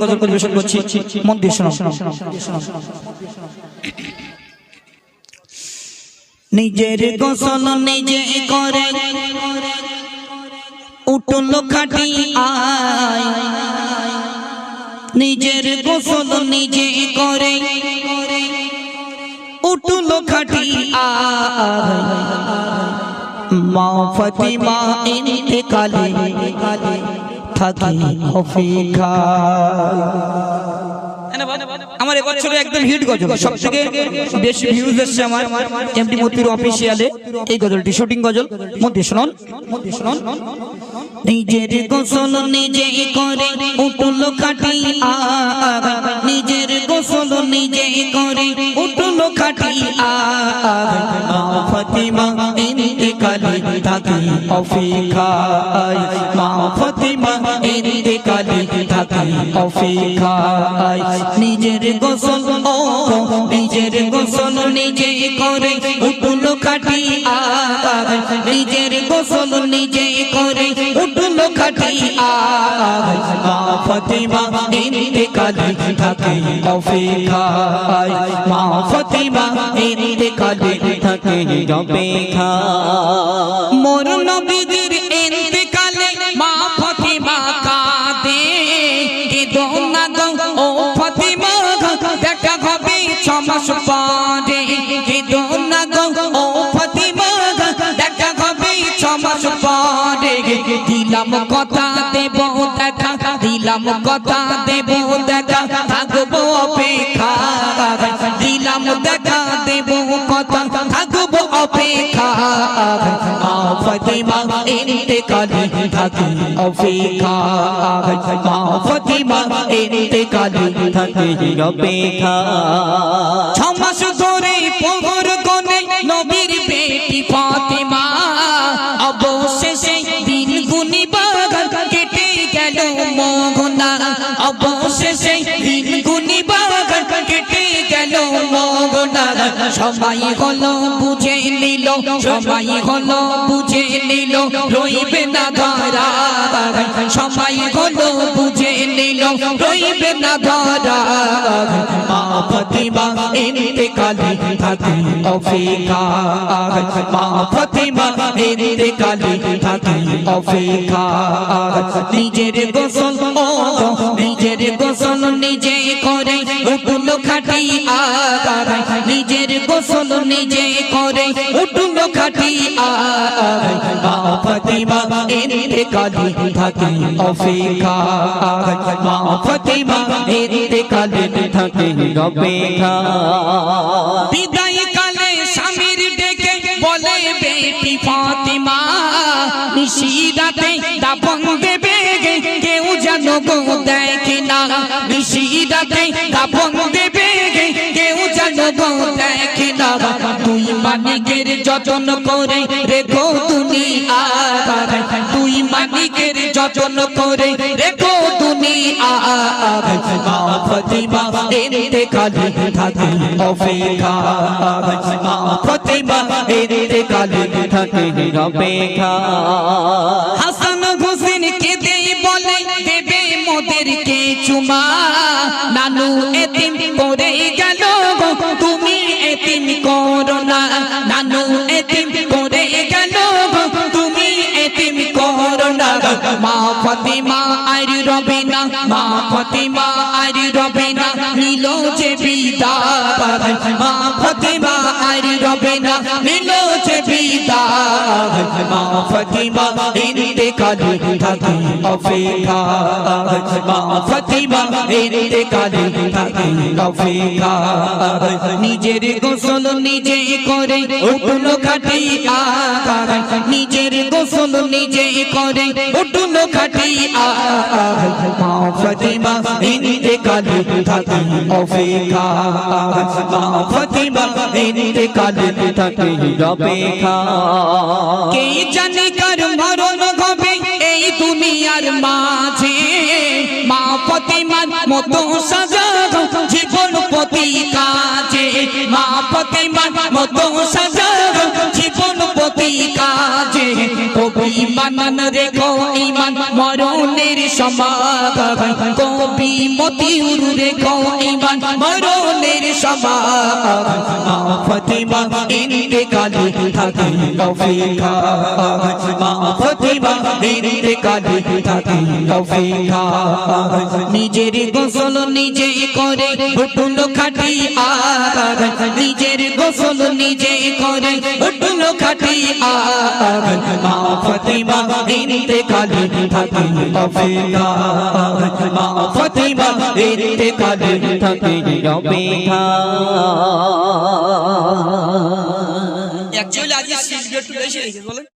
গজল পরিবেশন করছি, মন নিজের গোসল নিজে করে, উঠল খাটি নিজের গোসল নিজে করে, উঠল খাটি আয়। মা ফতিমা ইন্তেকালে থাকি এবার আমার এবছরে একদম হিট গজল সব থেকে বেশি ভিউজ এসছে আমার এমডি মতির অফিসিয়ালে এই গজলটি শুটিং গজল। মধ্যে শুনুন। মধ্যে শুনুন নিজের গোসল নিজেই করে কাটি নিজের নিজে করে উঠল খাটি আগ মা ফতিমা ইন্তেকালে থাকি অফিকায় মা ফতিমা ইন্তেকালে থাকি অফিকায় নিজের গোসল নিজের গোসল নিজে করে উঠল খাটি নিজের গোসল নিজে করে আগ মা ফতিমা ইন্তেকালে থাকি অফিকায় মা ফতিমা ইন্তেকালে থাকি অফিকা মোর নবীজির ইন্তেকালে দিলাম কথা দেব, দেখা। দিলাম কথা দেব, দেখা। থাকব অপেক্ষা। দিলাম, দেখা, দেব কথা। থাকব অপেক্ষা। ফতিমা ইন্তেকালে থাকি, অপেক্ষা। মা ফতিমা ইন্তেকালে থাকি, অপেক্ষা। ছমাস ধরে পহর গনে নবীর বেটি ফাতেমা গেল মোহনা সবাই হলো বুঝে নিল, সবাই হলো বুঝে নিল, রইবে না ধরা সবাই হলো বুঝে নিল, রইবে না ধরা নিজের গোসল নিজের গোসল নিজে করে খাটি আগ নিজের গোসল নিজে করে উঠল খাটি আগ মা ফতিমা ইন্তেকালে থাকি অফিকা মা ফতিমা ইন্তেকালে থাকি অপেক্ষা। বিদায় কালে স্বামীর ডেকে বলে, বেটি ফাতিমা নিশিরাতে দাপন মানিকের যতন করে রেখো আর তুই মানিকের যতন করে রেখো তুমি আর মা ফতিমা এতে কালে থাকি, অপেক্ষা। মা ফতিমা এতে কালে থাকি, অপেক্ষা। হাসান হোসেন কেঁদে বলে, দেবে মোদেরকে চুমা? নানু এতিম করে গেল মা ফতিমা, আর রবে না নিল যে বিদায়। মা ফতিমা, ইন্তেকালে থাকি অপেক্ষা। মা ফতিমা, ইন্তেকালে থাকি অপেক্ষা। নিজের গোসল নিজে করে উঠল খাটি আগ নিজের গোসল নিজে করে উঠল খাটি আগ মা ফতিমা, ইন্তেকালে থাকি অপেক্ষা। মা ফতিমা ইন্তেকালে থাকি অপেক্ষা কে জানে মরণ হবে এই দুনিয়ার মাঝে? মা সাজা জীবন কাজে। মা সাজা জীবন কাজে। কবি ইমান রেখো ইমান, মরণের সমাগম। কবি মতিউর ইমান মরণের সমাগম মা ফতিমা ইন্তেকালে থাকে তৌফিকা মা ফতিমা ইন্তেকালে থাকে তৌফিকা নিজের গোসল নিজে করে হুটুল খাটি আগ নিজের গোসল নিজে করে হুটুল খাটি আগ মা ফতিমা ইন্তেকালে থাকে তৌফিকা মা ফতিমা ইন্তেকালে থাকে তৌফিকা অ্যাকচুয়ালি আজকে একটু বেশি রেখেছে বলেন।